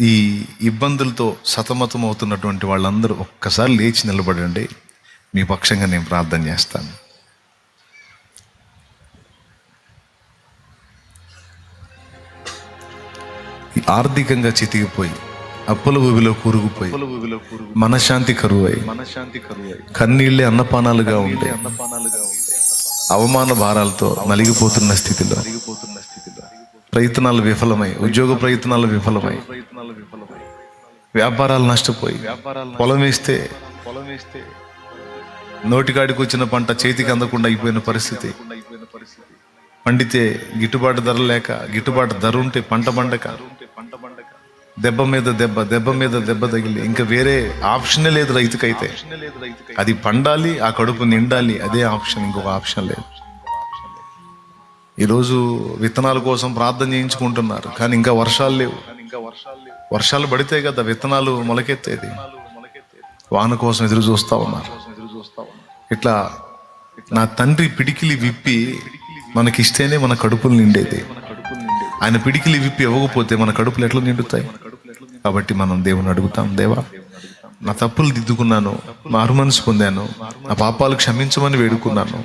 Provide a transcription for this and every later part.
ఈ ఇబ్బందులతో సతమతం అవుతున్నటువంటి వాళ్ళందరూ ఒక్కసారి లేచి నిలబడండి. మీ పక్షంగా నేను ప్రార్థన చేస్తాను. ఆర్థికంగా చితికిపోయి అప్పుల ఊబిలో కూరుకుపోయి మనశ్శాంతి కరువై మనశ్శాంతి కరువు కన్నీళ్ళే అన్నపానాలుగా ఉండే అన్నపానాలుగా అవమాన భారాలతో నలిగిపోతున్న స్థితిలో స్థితిలో ప్రయత్నాలు విఫలమై ఉద్యోగ ప్రయత్నాలు విఫలమై ప్రయత్నాలు విఫలమై వ్యాపారాలు నష్టపోయి వ్యాపారాలు పొలం వేస్తే పొలం వేస్తే నోటికాడికి వచ్చిన పంట చేతికి అందకుండా అయిపోయిన పరిస్థితి. అయిపోయిన పరిస్థితి పండితే గిట్టుబాటు ధర లేక గిట్టుబాటు ధర ఉంటే పంట పండక. ఉంటే పంట పండక దెబ్బ మీద దెబ్బ దెబ్బ మీద దెబ్బ తగిలి ఇంకా వేరే ఆప్షన్ లేదు రైతుకైతే. రైతుకి అది పండాలి ఆ కడుపు నిండాలి అదే ఆప్షన్ ఇంకొక ఆప్షన్ లేదు. ఈరోజు విత్తనాల కోసం ప్రార్థన చేయించుకుంటున్నారు కానీ ఇంకా వర్షాలు లేవు. కానీ ఇంకా వర్షాలు లేవు వర్షాలు పడితే కదా విత్తనాలు మొలకెత్తేది. వాన కోసం ఎదురు చూస్తా ఉన్నారు. ఇట్లా నా తండ్రి పిడికిలి విప్పి మనకిస్తేనే మన కడుపులు నిండేది. మన ఆయన పిడికిలి విప్పి ఇవ్వకపోతే మన కడుపులు ఎట్లా నిండుతాయి? కాబట్టి మనం దేవుని అడుగుతాం దేవా నా తప్పులు దిద్దుకున్నాను మారు మనసు పొందాను నా పాపాలు క్షమించమని వేడుకున్నాను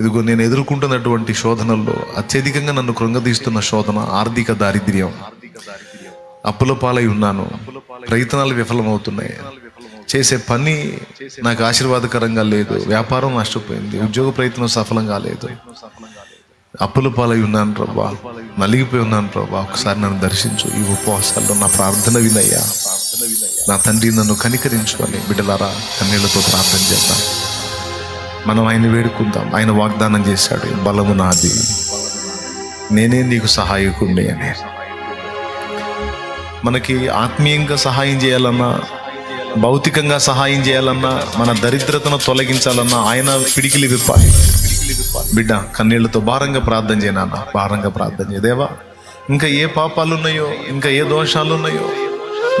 ఇదిగో నేను ఎదుర్కొంటున్నటువంటి శోధనల్లో అత్యధికంగా నన్ను కృంగదీస్తున్న శోధన ఆర్థిక దారిద్ర్యం. ఆర్థిక అప్పుల పాలై ఉన్నాను. ప్రయత్నాలు విఫలమవుతున్నాయి. చేసే పని నాకు ఆశీర్వాదకరంగా లేదు. వ్యాపారం నష్టపోయింది. ఉద్యోగ ప్రయత్నం సఫలం కాలేదు అప్పుల పాలై ఉన్నాను ప్రభా. నలిగిపోయి ఉన్నాను ప్రభా. ఒకసారి నన్ను దర్శించు. ఈ ఉపవాసాల్లో నా ప్రార్థన వినయ్యా. ప్రార్థన నా తండ్రి నన్ను కనికరించుకొని బిడ్డలారా కన్నీళ్ళతో ప్రార్థన చేద్దాం. మనం ఆయన వేడుకుందాం. ఆయన వాగ్దానం చేశాడు బలము నాది. నేనే నీకు సహాయకుండే అని. మనకి ఆత్మీయంగా సహాయం చేయాలన్నా భౌతికంగా సహాయం చేయాలన్నా మన దరిద్రతను తొలగించాలన్నా ఆయన పిడికిలి విప్పాలి. బిడ్డ కన్నీళ్ళతో భారంగా ప్రార్థన చేయనా భారంగా ప్రార్థన చేయదేవా ఇంకా ఏ పాపాలు ఉన్నాయో ఇంకా ఏ దోషాలు ఉన్నాయో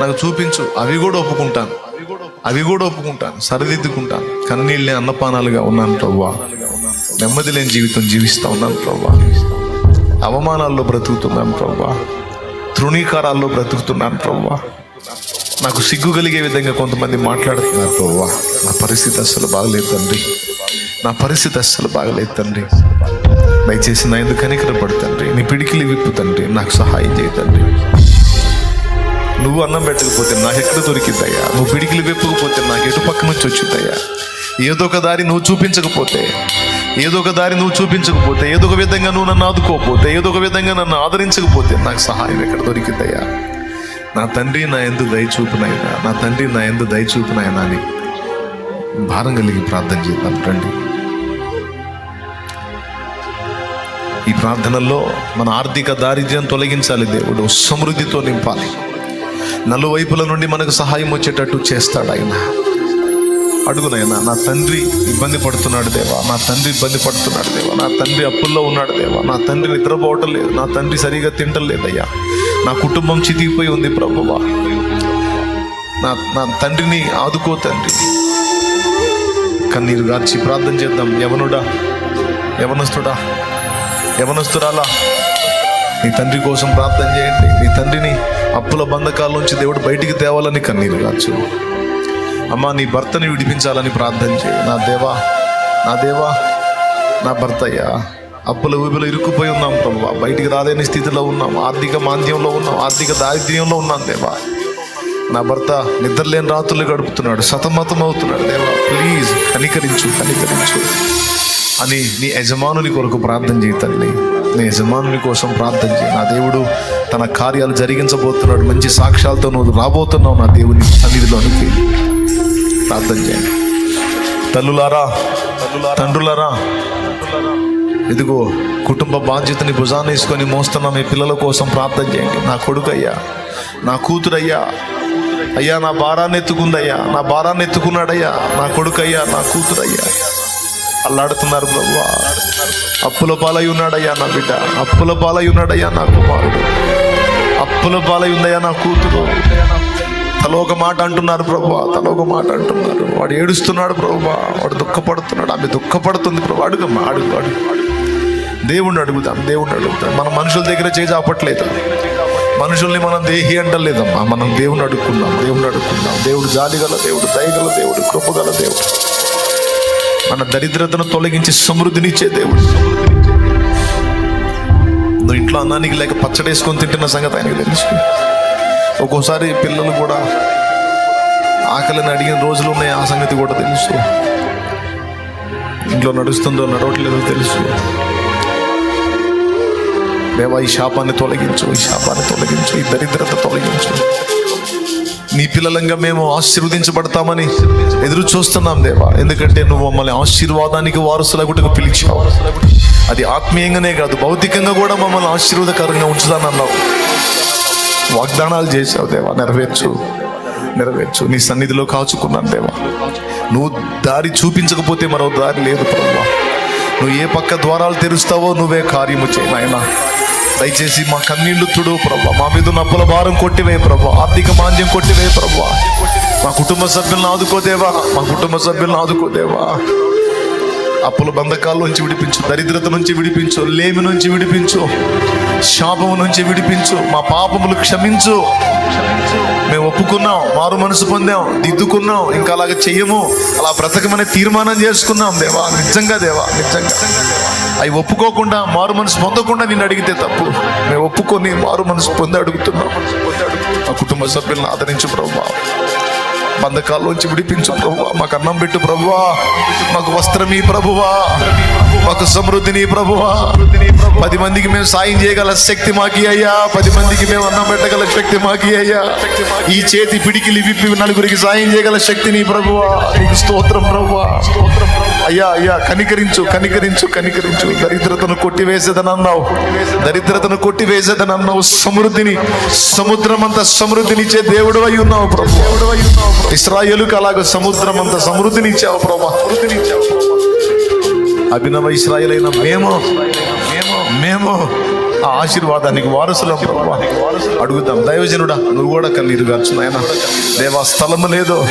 నాకు చూపించు. అవి కూడా ఒప్పుకుంటాను. అవి కూడా ఒప్పుకుంటాను సరిదిద్దుకుంటాను. కన్నీళ్ళే అన్నపానాలుగా ఉన్నాను ప్రవ్వా. నెమ్మది లేని జీవితం జీవిస్తూ ఉన్నాను ప్రవ్వా. అవమానాల్లో బ్రతుకుతున్నాను ప్రవ్వా. తృణీకారాల్లో బ్రతుకుతున్నాను ప్రవ్వా. నాకు సిగ్గు కలిగే విధంగా కొంతమంది మాట్లాడుతున్నారు ప్రవ్వా. నా పరిస్థితి అస్సలు బాగలేదు తండ్రి. నా పరిస్థితి అస్సలు బాగలేదు తండ్రి. దయచేసి నా ఎందుకు కనికరపడు తండ్రి? నీ పిడికిలి విప్పు తండ్రి. నాకు సహాయం చేయి తండ్రి. నువ్వు అన్నం పెట్టకపోతే నాకు ఎక్కడ దొరికిందయ్యా? నువ్వు పిడికిలు వెప్పకపోతే నాకు ఎటు పక్క నుంచి వచ్చిందయ్యా? ఏదో ఒక దారి నువ్వు చూపించకపోతే ఏదో ఒక దారి నువ్వు చూపించకపోతే ఏదో ఒక విధంగా నువ్వు నన్ను ఆదుకోకపోతే ఏదో ఒక విధంగా నన్ను ఆదరించకపోతే నాకు సహాయం ఎక్కడ దొరికిందయ్యా? నా తండ్రి నా ఎందు దయచూపునైనా నా తండ్రి నా ఎందు దయచూపునైనా అని భారం కలిగి ప్రార్థన చేద్దాం రండి. ఈ ప్రార్థనల్లో మన ఆర్థిక దారిద్ర్యం తొలగించాలి దేవుడు సమృద్ధితో నింపాలి. నలువైపుల నుండి మనకు సహాయం వచ్చేటట్టు చేస్తాడు ఆయన. అడుగునైనా నా తండ్రి ఇబ్బంది పడుతున్నాడు దేవా నా తండ్రి ఇబ్బంది పడుతున్నాడు దేవా నా తండ్రి అప్పుల్లో ఉన్నాడు దేవా నా తండ్రి నిద్రపోవటం లేదు నా తండ్రి సరిగా తింటం లేదయ్యా. నా కుటుంబం చితికిపోయి ఉంది ప్రభువా. నా నా తండ్రిని ఆదుకో తండ్రి. కన్నీరు గార్చి ప్రార్థన చేద్దాం. యవనుడా యవనస్తుడా యవనస్తురాలా నీ తండ్రి కోసం ప్రార్థన చేయండి. నీ తండ్రిని అప్పుల బంధకాల నుంచి దేవుడు బయటికి తేవాలని కన్నీరు కాచు అమ్మా నీ భర్తని విడిపించాలని ప్రార్థన చేయి. నా దేవా నా దేవా నా భర్త అయ్యా అప్పుల ఊబిలో ఇరుక్కుపోయి ఉన్నాం తమ్మ బయటికి రాలేని స్థితిలో ఉన్నాం. ఆర్థిక మాంద్యంలో ఉన్నాం. ఆర్థిక దారిద్ర్యంలో ఉన్నాం దేవా. నా భర్త నిద్రలేని రాత్రులు గడుపుతున్నాడు. సతమతం అవుతున్నాడు దేవా. ప్లీజ్ కనికరించు కనికరించు. అని నీ యజమానుని కొరకు ప్రార్థన చేయి తల్లి. నీ యజమానుని కోసం ప్రార్థన చేయి. నా దేవుడు తన కార్యాలు జరిగించబోతున్నాడు. మంచి సాక్ష్యాలతో నువ్వు రాబోతున్నావు నా దేవుని సన్నిధిలోనికి ప్రార్థన చేయండి తల్లులారా తండ్రులారా ఇదిగో కుటుంబ బాధ్యతని భుజాన్ని వేసుకొని మోస్తున్న మీ పిల్లల కోసం ప్రార్థన చేయండి నా కొడుకయ్యా నా కూతురయ్యా అయ్యా నా భారాన్ని ఎత్తుకుందయ్యా నా భారాన్ని ఎత్తుకున్నాడయ్యా నా కొడుకయ్యా నా కూతురయ్యా. అల్లాడుతున్నారు ప్రభు అప్పుల పాలై ఉన్నాడయ్యా నా బిడ్డ. అప్పుల పాలై ఉన్నాడయ్యా నా కుమారుడు. అప్పుల పాలై ఉందయ్యా నా కూతురు. తల ఒక మాట అంటున్నారు ప్రభు తలో ఒక మాట అంటున్నారు. వాడు ఏడుస్తున్నాడు ప్రభు వాడు దుఃఖపడుతున్నాడు. ఆమె దుఃఖపడుతుంది ప్రభు అడుగమ్మా అడుగు అడుగు. దేవుణ్ణి అడుగుదాం దేవుణ్ణి అడుగుతాం మన మనుషుల దగ్గర చేయి చాపట్లేదు? మనుషుల్ని మనం దేహి అంటలేదమ్మా. మనం దేవుని అడుక్కున్నాం దేవుని అడుక్కున్నాం దేవుడు జాలిగల దేవుడు దయగల దేవుడు కృపగల దేవుడు. మన దరిద్రతను తొలగించి సమృద్ధినిచ్చే దేవుడు. నువ్వు ఇంట్లో అన్నానికి లేక పచ్చడి వేసుకొని తింటున్న సంగతి ఆయనకు తెలుసు. ఒక్కోసారి పిల్లలు కూడా ఆకలిని అడిగిన రోజులు ఉన్నాయి ఆ సంగతి కూడా తెలుసు. ఇంట్లో నడుస్తుందో నడవట్లేదో తెలుసు. దేవా ఈ శాపాన్ని తొలగించు ఈ శాపాన్ని తొలగించు ఈ దరిద్రత తొలగించు. నీ పిల్లలంగా మేము ఆశీర్వదించబడతామని ఎదురు చూస్తున్నాం దేవా. ఎందుకంటే నువ్వు మమ్మల్ని ఆశీర్వాదానికి వారసులగుటకు పిలిచావు. అది ఆత్మీయంగానే కాదు భౌతికంగా కూడా మమ్మల్ని ఆశీర్వాదకరంగా ఉంచుతానన్నావు. వాగ్దానాలు చేశావు దేవా నెరవేర్చు నెరవేర్చు. నీ సన్నిధిలో కాచుకున్నాను దేవా. నువ్వు దారి చూపించకపోతే మరో దారి లేదు ప్రభు. నువ్వు ఏ పక్క ద్వారాలు తెరుస్తావో నువ్వే కార్యము చేయనాయనా దయచేసి మా కన్నీళ్ళు తుడు ప్రభా. మా మీద ఉన్న అప్పుల భారం కొట్టివే ప్రభా. ఆర్థిక మాంద్యం కొట్టివే ప్రభా. మా కుటుంబ సభ్యులను ఆదుకోదేవా మా కుటుంబ సభ్యులను ఆదుకోదేవా అప్పుల బంధకాల నుంచి విడిపించు దరిద్రత నుంచి విడిపించు లేమి నుంచి విడిపించు శాపము నుంచి విడిపించు మా పాపములు క్షమించు. మేము ఒప్పుకున్నాం మారు మనసు పొందాం దిద్దుకున్నాం ఇంకా అలాగ చెయ్యము. అలా బ్రతకమనే తీర్మానం చేసుకున్నాం దేవా. నిజంగా దేవా. నిజంగా. అవి ఒప్పుకోకుండా మారు మనసు పొందకుండా నేను అడిగితే తప్పు. మేము ఒప్పుకొని మారు మనసు పొంది అడుగుతున్నాం. మా కుటుంబ సభ్యులను ఆదరించు ప్రభావం బంధకాల్లోంచి విడిపించు ప్రభువా. మాకు అన్నం పెట్టు ప్రభువా. మాకు వస్త్రమీ ప్రభువా. మాకు సమృద్ధిని ప్రభువా. పది మందికి మేము సాయం చేయగల శక్తి మాకి అయ్యా. పది మందికి మేము అన్నం పెట్టగల శక్తి మాకి అయ్యా. ఈ చేతి పిడికిలి విప్పి నలుగురికి సాయం చేయగల శక్తిని ప్రభువా. నీకు స్తోత్రం ప్రభువా. అయ్యా అయ్యా కనికరించు కనికరించు కనికరించు. దరిద్రతను కొట్టివేసేదని అన్నావు దరిద్రతను కొట్టివేసేదని అన్నావు సమృద్ధిని సముద్రం అంత సమృద్ధినిచ్చే దేవుడు అయి ఉన్నావు ప్రభు దేవుడు అయి ఉన్నావు ఇస్రాయేలుకు అలాగ సముద్రం అంత సమృద్ధినిచ్చావు ప్రభా. సమృద్ధినిచ్చావు అభినవ ఇస్రాయేల్ అయిన మేము మేము మేము ఆ ఆశీర్వాదానికి వారసులం ప్రభా. అడుగుతాం దైవజనుడా నువ్వు కూడా కన్నీరు గార్చు దేవా స్థలము లేదు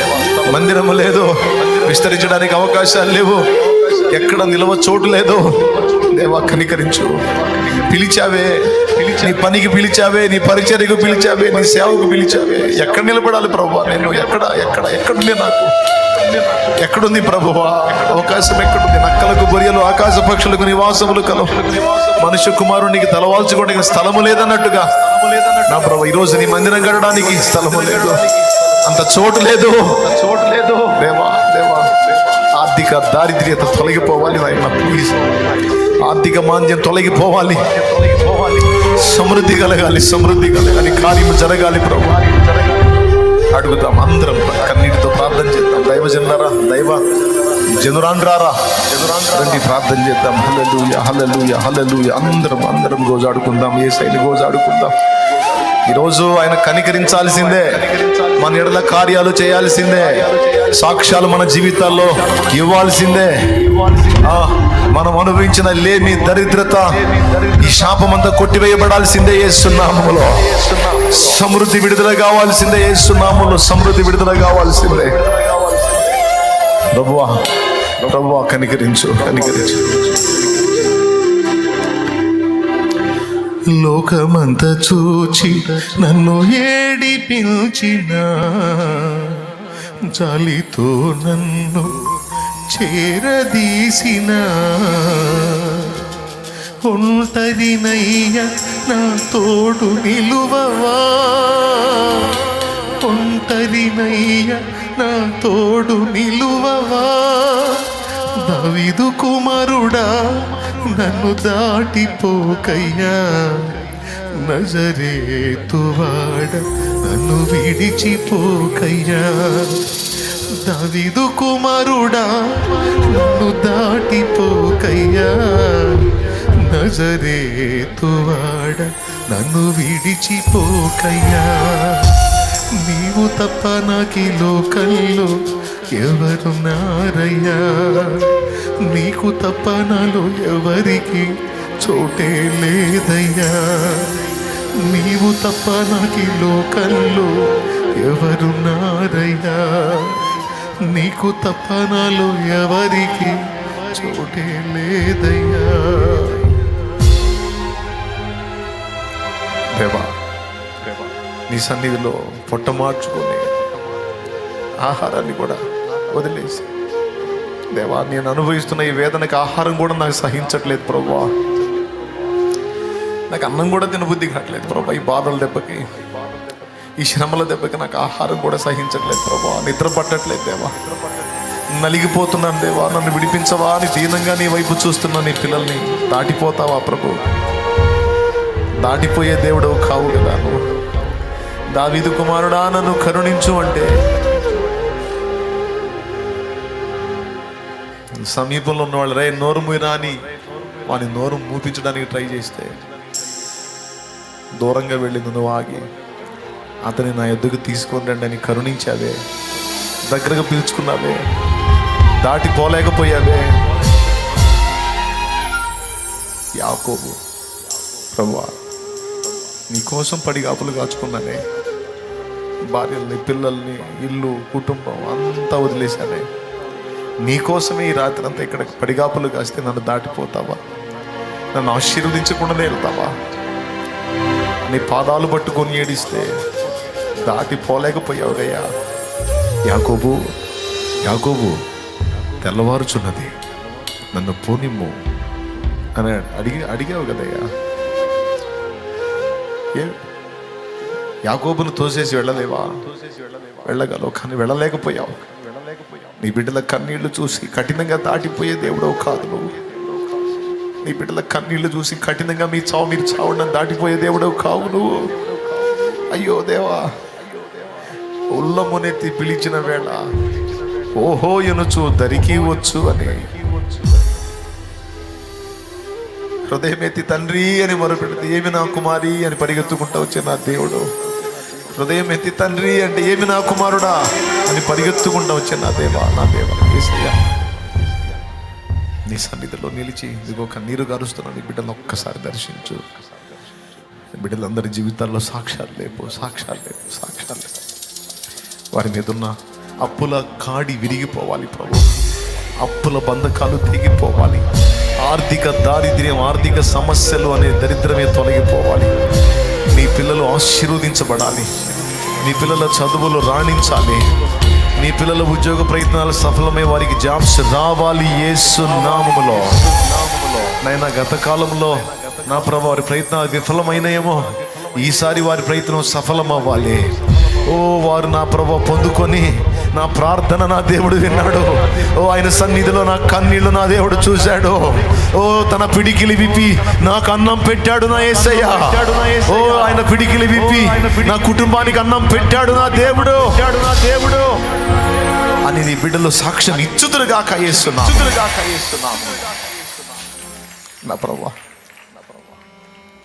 మందిరము లేదు విస్తరించడానికి అవకాశాలు లేవు. ఎక్కడ నిలవ చోటు లేదు. దేవా కనికరించు. పిలిచావే నీ పనికి పిలిచావే నీ పరిచర్యకు పిలిచావే నీ సేవకు పిలిచావే. ఎక్కడ నిలబడాలి ప్రభు? నేను ఎక్కడ ఎక్కడ ఎక్కడుంది నాకు? ఎక్కడుంది ప్రభువా? అవకాశం ఎక్కడుంది? నక్కలకు బొరియలు ఆకాశ పక్షులకు నివాసములు కలవు. మనుష్య కుమారునికి తలవాల్చుకోవడానికి స్థలము లేదన్నట్టుగా. నా ప్రభు ఈ రోజు నీ మందిరం కట్టడానికి స్థలము లేదు. అంత చోటు లేదు. చోటు ఆర్థిక దారిద్ర్యత తొలగిపోవాలి నాయన ప్లీజ్ ఆర్థిక మాంద్యం తొలగిపోవాలి. సమృద్ధి కలగాలి సమృద్ధి కలగాలి కార్యము జరగాలి ప్రభు. అడుగుతాం అందరం కన్నీటితో ప్రార్థన చేద్దాం. దైవ జనులారా దైవ జనురాండ్రారా రండి ప్రార్థన చేద్దాం. హలలు హలలు హలలు అందరం అందరం గోజాడుకుందాం. ఏ శైలి గోజాడుకుందాం? ఈరోజు ఆయన కనికరించాల్సిందే. మన ఎడల కార్యాలు చేయాల్సిందే. సాక్ష్యాలు మన జీవితాల్లో ఇవ్వాల్సిందే. మనం అనుభవించిన లేమి దరిద్రత ఈ శాపమంతా కొట్టివేయబడాల్సిందే ఏసునామములో. సమృద్ధి విడుదల కావాల్సిందే ఏసునామములో సమృద్ధి విడుదల కావాల్సిందే. ప్రభువా ప్రభువా కనికరించు కనికరించు. లోకమంత చూచి నన్ను ఏడిపించిన. జాలితో నన్ను చేరదీసిన ఒంటరినయ్య నా తోడు నిలువవా? ఒంటరినయ్య నా తోడు నిలువవా? దవిదు కుమారుడా నన్ను దాటిపోకయ్యా. నజరేతువాడ నన్ను విడిచిపోకయ్యా దవిదు కుమారుడా నన్ను దాటిపోకయ్యా నజరేతువాడ నన్ను విడిచిపోకయ్యా నీవు తప్ప నాకి లోకల్లో ఎవరు నారయ్యా. నీకు తప్ప నాలో ఎవరికి చోటే లేదయ్యా. నీవు తప్ప నాకి లోకల్లో ఎవరున్నారయ్యా? నీకు తప్ప నాలో ఎవరికి చోటే లేదయ్యా? దేవా నీ సన్నిధిలో పొట్ట మార్చుకొని ఆహారాన్ని కూడా వదిలేసి దేవా నేను అనుభవిస్తున్న ఈ వేదనకి ఆహారం కూడా నాకు సహించట్లేదు ప్రభా నాకు అన్నం కూడా తినబుద్ధి కావట్లేదు ప్రభా. ఈ బాధల దెబ్బకి ఈ శ్రమల దెబ్బకి నాకు ఆహారం కూడా సహించట్లేదు ప్రభా. నిద్ర పట్టట్లేదు దేవా. నలిగిపోతున్నాను దేవా. నన్ను విడిపించవా అని దీనంగా నీ వైపు చూస్తున్నా నీ పిల్లల్ని దాటిపోతావా ప్రభు? దాటిపోయే దేవుడు కావు కదా నువ్వు. దావీదు కుమారుడా నన్ను కరుణించు అంటే సమీపంలో ఉన్న వాళ్ళు రే నోరు మూయరా అని వాని నోరు మూపించడానికి ట్రై చేస్తే దూరంగా వెళ్ళింది నువ్వు ఆగి అతని నా ఎద్దుకు తీసుకొని రండి అని కరుణించావే దగ్గరగా పిలుచుకున్నావే దాటిపోలేకపోయావే యాకోబు ప్రభువా నీకోసం పడిగాపులు కాచుకున్నానే భార్యల్ని పిల్లల్ని ఇల్లు కుటుంబం అంతా వదిలేశానే. నీకోసమే ఈ రాత్రి అంతా ఇక్కడ పడిగాపులు కాస్తే నన్ను దాటిపోతావా? నన్ను ఆశీర్వదించకుండానే వెళ్తావా నీ పాదాలు పట్టుకొని ఏడిస్తే దాటిపోలేకపోయావుగయ్యా యాకోబు యాకోబు తెల్లవారుచున్నది. నన్ను పోనిమ్ము అని అడిగి అడిగావు కదయ్యా. ఏ యాకోబును తోసేసి వెళ్ళలేవా? వెళ్ళగలవు కానీ వెళ్ళలేకపోయావు. నీ బిడ్డల కన్నీళ్ళు చూసి కఠినంగా దాటిపోయే దేవుడవు కాదు నువ్వు. నీ బిడ్డల కన్నీళ్ళు చూసి కఠినంగా మీ చావు మీరు చావుండని దాటిపోయే దేవుడు కావు నువ్వు. అయ్యో దేవా. ఉల్లమునెత్తి పిలిచిన వేళ ఓహో ఎనుచు దరికి వచ్చు అని. హృదయమెత్తి తండ్రి అని మొరపెడితే ఏమి నా కుమారి అని పరిగెత్తుకుంటా వచ్చే నా దేవుడు. హృదయం ఎత్తి తండ్రి అంటే ఏమి నా కుమారుడా అని పరిగెత్తుకుంటా వచ్చే నా దేవా నా దేవా యేసయ్యా నీ సన్నిధిలో నిలిచి. ఇదిగో కన్నీరు గారుస్తున్న నీ బిడ్డను ఒక్కసారి దర్శించు. బిడ్డలందరి జీవితాల్లో సాక్ష్యాలు లేపు సాక్ష్యాలు లేపు సాక్ష్యాలు లేపు. వారి మీద ఉన్న అప్పుల కాడి విరిగిపోవాలి ప్రభు. అప్పుల బంధకాలు తెగిపోవాలి. ఆర్థిక దారిద్ర్యం ఆర్థిక సమస్యలు అనే దరిద్రమే తొలగిపోవాలి. నీ పిల్లలు ఆశీర్వదించబడాలి. నీ పిల్లల చదువులు రాణించాలి. నీ పిల్లల ఉద్యోగ ప్రయత్నాలు సఫలమై వారికి జాబ్స్ రావాలి యేసు నామములో. నైనా గత కాలంలో నా ప్రభు వారి ప్రయత్నాలు విఫలమైనాయేమో ఈసారి వారి ప్రయత్నం సఫలం అవ్వాలి ఓ వారు నా ప్రభు పొందుకొని నా ప్రార్థన నా దేవుడు విన్నాడు. ఓ ఆయన సన్నిధిలో నా కన్నీళ్ళు నా దేవుడు చూశాడు. ఓ తన పిడికిలి విప్పి నాకు అన్నం పెట్టాడు నా యేసయ్య ఓ ఆయన పిడికిలి విప్పి నా కుటుంబానికి అన్నం పెట్టాడు నా దేవుడు. నా దేవుడు అని నీ బిడ్డలు సాక్ష్యం ఇచ్చుదురుగా కయేస్తున్నా నా ప్రభా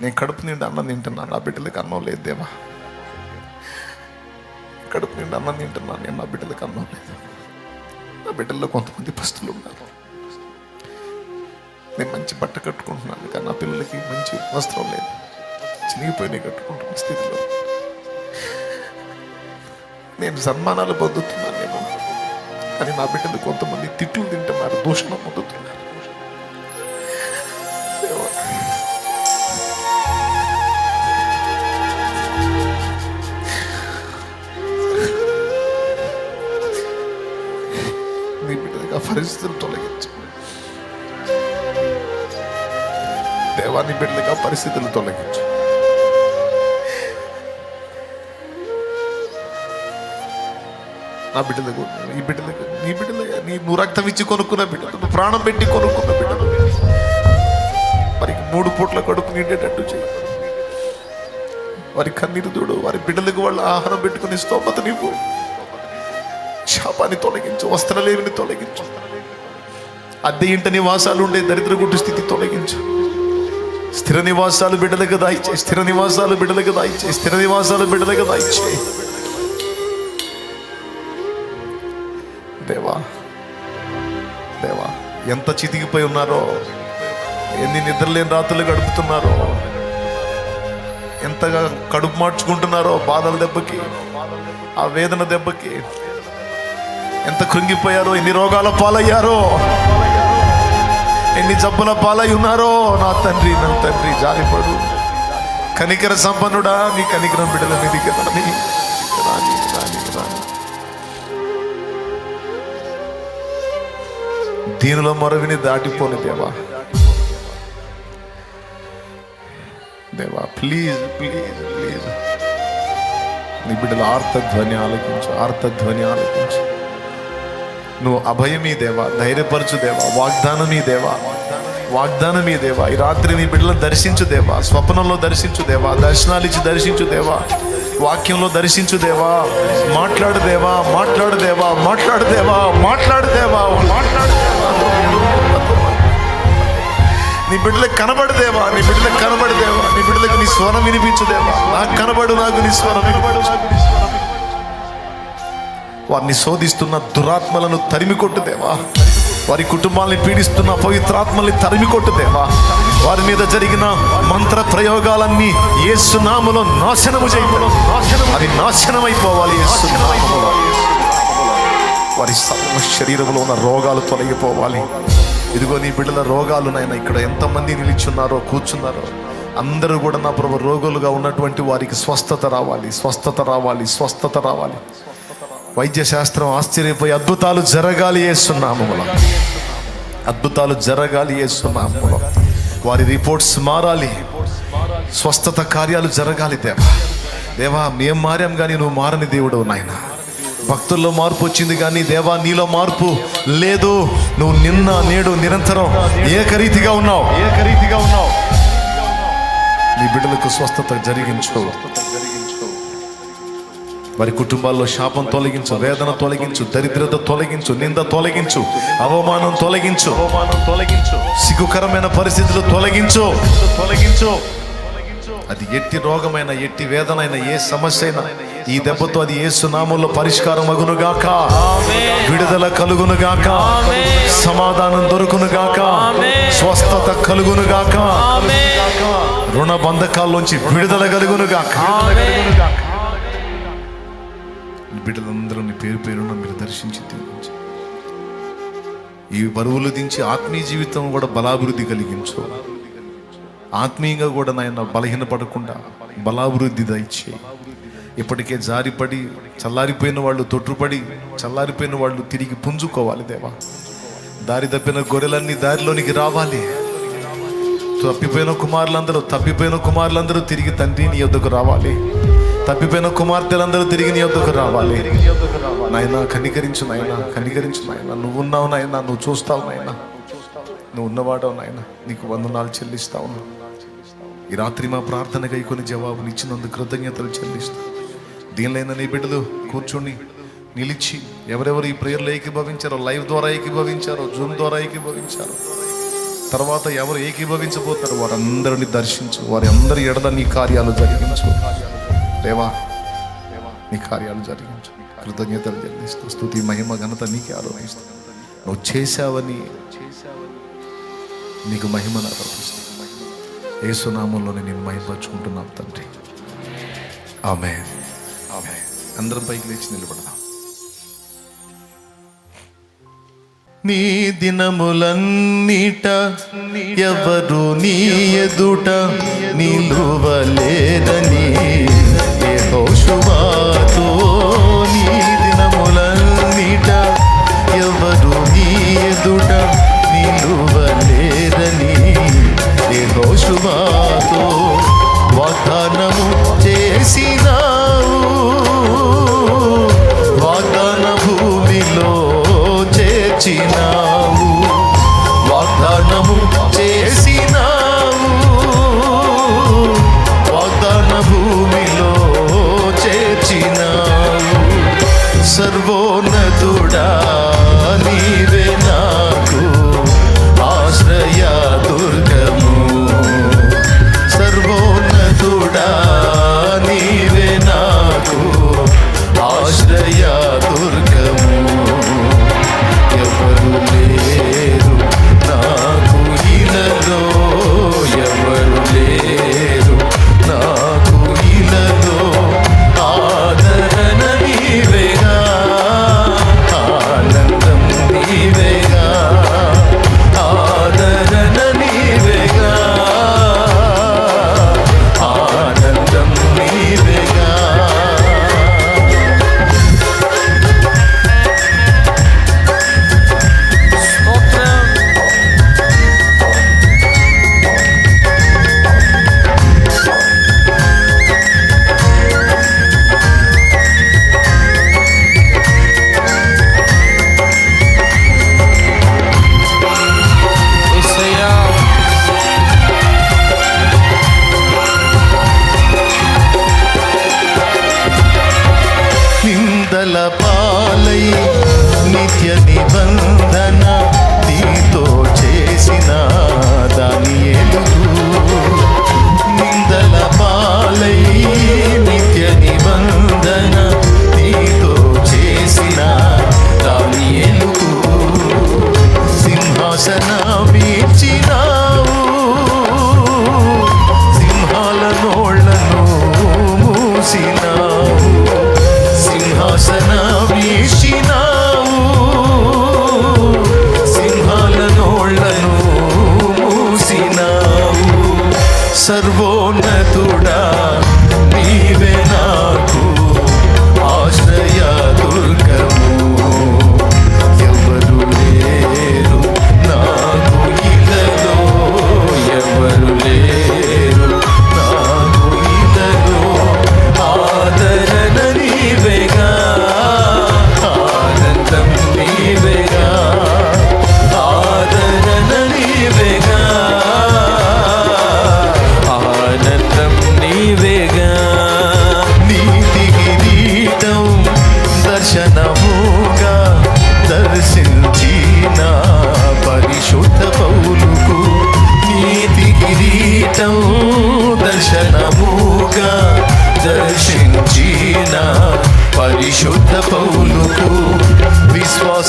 నేను కడుపు నిండి అన్నం తింటున్నాను. నా బిడ్డలకు అన్నం లేదు దేవా. కడుపు నిండా అన్నం తింటున్నాను నేను నా బిడ్డలకు అన్నం లేదు. నా బిడ్డల్లో కొంతమంది పస్తులు ఉన్నారు. నేను మంచి బట్ట కట్టుకుంటున్నాను కానీ నా పిల్లలకి మంచి వస్త్రం లేదు. చినిగిపోయినాయి కట్టుకుంటున్న స్థితిలో. నేను సన్మానాలు పొందుతున్నాను నేను. కానీ నా బిడ్డలు కొంతమంది తిట్లు తింటున్నారు దూషణం పొందుతున్నారు. పరిస్థితులు తొలగించు. దేవాన్ని నీ పరిస్థితులు తొలగించు. నా బిడ్డలకు ఈ బిడ్డలకు నీ బిడ్డలుగా నీ నువ్వు రక్తం ఇచ్చి కొనుక్కున్న బిడ్డలు నువ్వు ప్రాణం పెట్టి కొనుక్కున్న బిడ్డలు వారికి మూడు పూట్ల కడుపు నిండేటట్టు చేయి వారి కన్నీరు చూడు వారి బిడ్డలకు వాళ్ళ ఆహారం పెట్టుకుని స్తోమత నీవు శాపాన్ని తొలగించు వస్త్రలేమిని తొలగించు. అద్దె ఇంట నివాసాలు ఉండే దరిద్ర గుట్టు స్థితి తొలగించు. స్థిర నివాసాలు బిడ్డలకు దాయిచే స్థిర నివాసాలు బిడ్డలకు దాయిచే స్థిర నివాసాలు బిడ్డలకు దాయిచే. దేవా దేవా ఎంత చితికిపోయి ఉన్నారో ఎన్ని నిద్రలేని రాత్రులు గడుపుతున్నారో ఎంతగా కడుపు మార్చుకుంటున్నారో బాధల దెబ్బకి ఆ వేదన దెబ్బకి ఎంత కృంగిపోయారో ఎన్ని రోగాల పాలయ్యారో ఎన్ని జబ్బుల పాలై ఉన్నారో నా తండ్రి నా తండ్రి జారిపడు కనికర సంపన్నుడా నీ కనికరం బిడ్డల మీదికి రాని రాని రాని రాని దీనిలో మరవిని దాటిపోని దేవా. దేవా ప్లీజ్ ప్లీజ్ ప్లీజ్. నీ బిడ్డల ఆర్తధ్వని ఆలోచించు ఆర్తధ్వని ఆలోచించు నువ్వు అభయమీ దేవా ధైర్యపరచు దేవా వాగ్దానమీ దేవా వాగ్దానమీ దేవా. ఈ రాత్రి నీ బిడ్డలను దర్శించు దేవా స్వప్నంలో దర్శించు దేవా దర్శనాలు ఇచ్చి దర్శించు దేవా వాక్యంలో దర్శించు దేవా మాట్లాడు దేవా మాట్లాడు దేవా మాట్లాడు దేవా మాట్లాడు దేవా మాట్లాడు దేవా. నీ బిడ్డలకు కనబడదేవా నీ బిడ్డలకు కనబడదేవా నీ బిడ్డలకు నీ స్వరం వినిపించుదేవా నాకు కనబడు నాకు నీ స్వరం వినబడు నాకు నీ స్వరం వినబడు. వారిని శోధిస్తున్న దురాత్మలను తరిమి కొట్టుదేవా వారి కుటుంబాల్ని పీడిస్తున్న పవిత్రాత్మల్ని తరిమి కొట్టుదేవా వారి మీద జరిగిన మంత్ర ప్రయోగాలన్నీ ఏసునామలో నాశనము చేయడం అది నాశనం అయిపోవాలి వారి సర్వ శరీరంలో ఉన్న రోగాలు తొలగిపోవాలి. ఇదిగో నీ బిడ్డల రోగాలు నాయన ఇక్కడ ఎంతమంది నిలిచున్నారో కూర్చున్నారో అందరూ కూడా నా ప్రభు రోగులుగా ఉన్నటువంటి వారికి స్వస్థత రావాలి స్వస్థత రావాలి స్వస్థత రావాలి. వైద్య శాస్త్రం ఆశ్చర్యపోయి అద్భుతాలు జరగాలి వేస్తున్నాములో అద్భుతాలు జరగాలి వేస్తున్నాము వారి రిపోర్ట్స్ మారాలి. స్వస్థత కార్యాలు జరగాలి దేవా. దేవా మేం మారాం కానీ నువ్వు మారని దేవుడు నాయన. భక్తుల్లో మార్పు వచ్చింది కానీ దేవా నీలో మార్పు లేదు. నువ్వు నిన్న నేడు నిరంతరం ఏకరీతిగా ఉన్నావు ఏకరీతిగా ఉన్నావు. నీ బిడ్డలకు స్వస్థత జరిగించు. వారి కుటుంబాల్లో శాపం తొలగించు వేదన తొలగించు దరిద్రత తొలగించు నింద తొలగించు అవమానం తొలగించు అవమానం తొలగించు సిగ్గుకరమైన పరిస్థితులు తొలగించు తొలగించు. అది ఎట్టి రోగమైన ఎట్టి వేదనైన ఏ సమస్య అయినా ఈ దెబ్బతో అది ఏ సునామంలో పరిష్కారం అగునుగాక విడుదల కలుగునుగాక సమాధానం దొరుకునుగాక స్వస్థత కలుగునుగాక రుణ బంధకాల్లోంచి విడుదల కలుగునుగాక ఈ బిడ్డలందరూ నీ పేరు పేరున మీరు దర్శించి దీవించి ఈ బరువులు దించి ఆత్మీయ జీవితం కూడా బలాభివృద్ధి కలిగించు. ఆత్మీయంగా కూడా నాయన బలహీనపడకుండా బలాభివృద్ధి దయచే ఇప్పటికే జారిపడి చల్లారిపోయిన వాళ్ళు తొట్టుపడి చల్లారిపోయిన వాళ్ళు తిరిగి పుంజుకోవాలి దేవా. దారి తప్పిన గొర్రెలన్నీ దారిలోనికి రావాలి. తప్పిపోయిన కుమారులందరూ తప్పిపోయిన కుమారులందరూ తిరిగి తండ్రి నీ యొద్దకు రావాలి. తప్పిపోయిన కుమార్తెలందరూ తిరిగి నీ యొద్దకు రావాలి. నాయనా కనికరించు నాయనా కనికరించు నాయనా. నువ్వు ఉన్నావు నాయనా నువ్వు చూస్తావు నాయనా. నువ్వు ఉన్నవాడవు నాయన. నీకు వందనాలు చెల్లిస్తావు ఈ రాత్రి మా ప్రార్థన కొన్ని జవాబుని ఇచ్చినందుకు కృతజ్ఞతలు చెల్లిస్తావు దీనిలైన నీ బిడ్డలు కూర్చొని నిలిచి ఎవరెవరు ఈ ప్రేయర్లో ఏకీభవించారో లైవ్ ద్వారా ఏకీభవించారో జూమ్ ద్వారా ఏకీభవించారో తర్వాత ఎవరు ఏకీభవించబోతారు వారందరిని దర్శించు. వారి అందరి ఎడల నీ కార్యాలు జరిగించు. దేవా నీ కార్యాలు జరిగించు. కృతజ్ఞతలు చెల్లిస్తూ స్థుతి మహిమ ఘనత నీకే ఆరోపిస్తూ. నువ్వు చేశావని నీకు మహిమను ఆరోపిస్తూ. ఏసునామంలోనే నేను మహిమపరుచుకుంటున్నాం తండ్రి. ఆమె ఆమె అందరం పైకి లేచి నిలబడదాం. నీ దినములన్నిట ఎవరు నీ ఎదుట నిలువలేదని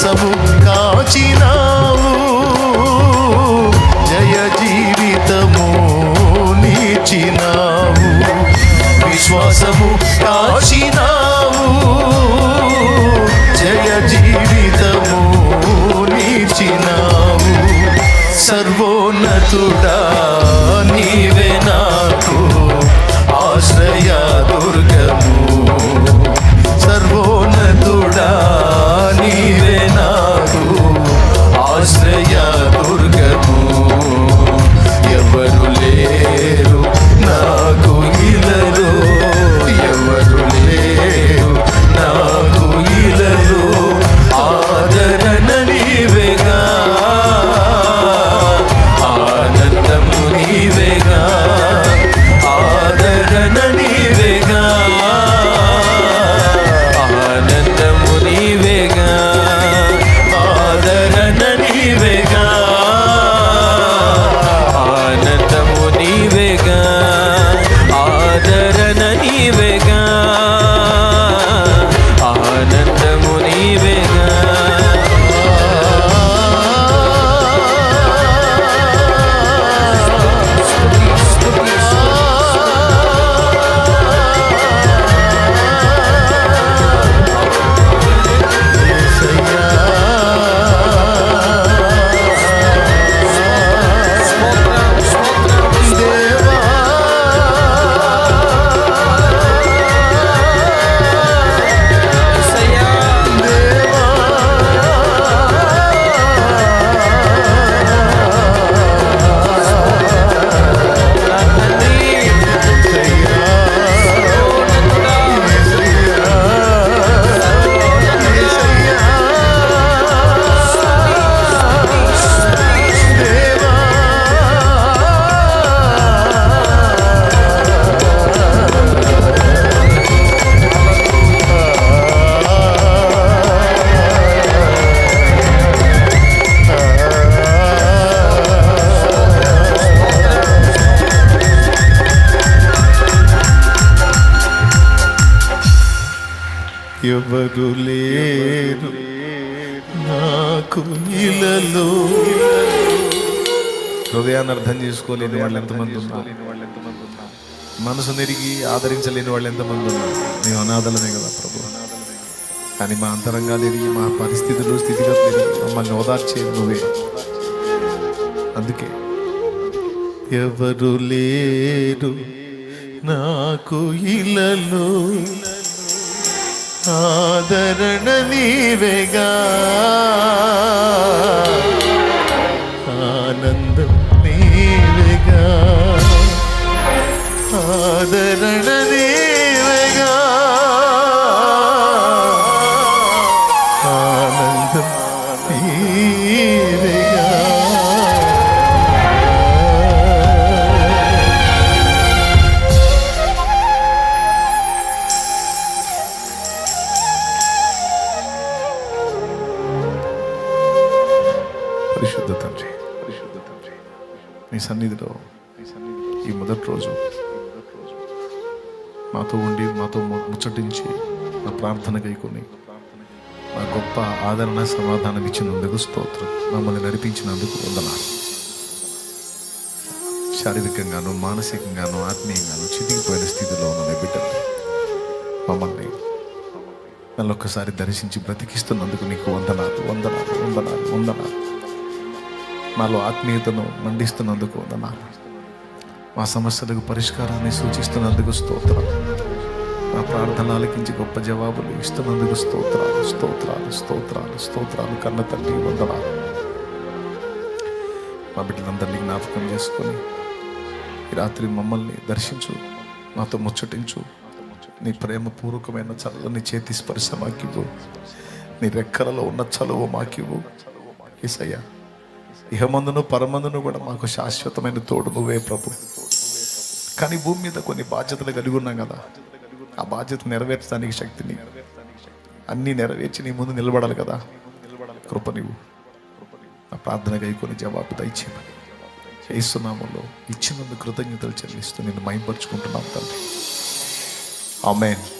Somos ఎవరు లేరు. నాకు ఇలలో హృదయాన్ని అర్థం చేసుకోలేని వాళ్ళు ఎంతమంది ఉన్నారు? మనసు నెరిగి ఆదరించలేని వాళ్ళు ఎంతమంది ఉన్నారు? మేము అనాథలమే కదా ప్రభు. కానీ మా అంతరంగా తిరిగి మా పరిస్థితులు స్థితిగతులు మమ్మల్ని ఓదార్చే నువ్వే. అందుకే ఎవరు లేరు నాకు ఇలా ആദരണ നീവേക ആനന്ദം നീവേക ആദരണ നീവേക ആനന്ദം നീ ఆదరణ సమాధానం ఇచ్చినందుకు స్తోత్రం. మమ్మల్ని నడిపించినందుకు వందనాలు. శారీరకంగాను మానసికంగాను ఆత్మీయంగాను చితికిపోయిన స్థితిలో ఉన్న బిడ్డలు మమ్మల్ని నన్ను దర్శించి బ్రతికిస్తున్నందుకు నీకు వందనాలు వందనాలు వందనాలు వందనాలు. నాలో ఆత్మీయతను మండిస్తున్నందుకు వందనాలు. మా సమస్యలకు పరిష్కారాన్ని సూచిస్తున్నందుకు స్తోత్రం. నా ప్రార్థన ఆలకించి గొప్ప జవాబులు ఇస్తున్నందుకు స్తోత్రాలు స్తోత్రాలు స్తోత్రాలు స్తోత్రాలు కన్న తండ్రి వందనాలు. మా బిడ్డలందరినీ జ్ఞాపకం చేసుకొని ఈ రాత్రి మమ్మల్ని దర్శించు మాతో ముచ్చటించు. నీ ప్రేమపూర్వకమైన చల్లని చేతి స్పర్శ మాకివ్వు. నీ రెక్కలలో ఉన్న చలువ మాకివ్వు. ఈసయ్య ఇహమందును పరమందును కూడా మాకు శాశ్వతమైన తోడు నువ్వే ప్రభు. కానీ భూమి మీద కొన్ని బాధ్యతలు కలిగి ఉన్నాం కదా. ఆ బాధ్యత నెరవేర్చడానికి శక్తిని అన్నీ నెరవేర్చి నీ ముందు నిలబడాలి కదా. కృప నీవు. నా ప్రార్థన గైకొని జవాబు దయచేయమని. చేస్తున్నాములో ఇచ్చినందుకు కృతజ్ఞతలు చెల్లిస్తూ నేను మైపరుచుకుంటున్నాం తండ్రి. ఆమెన్.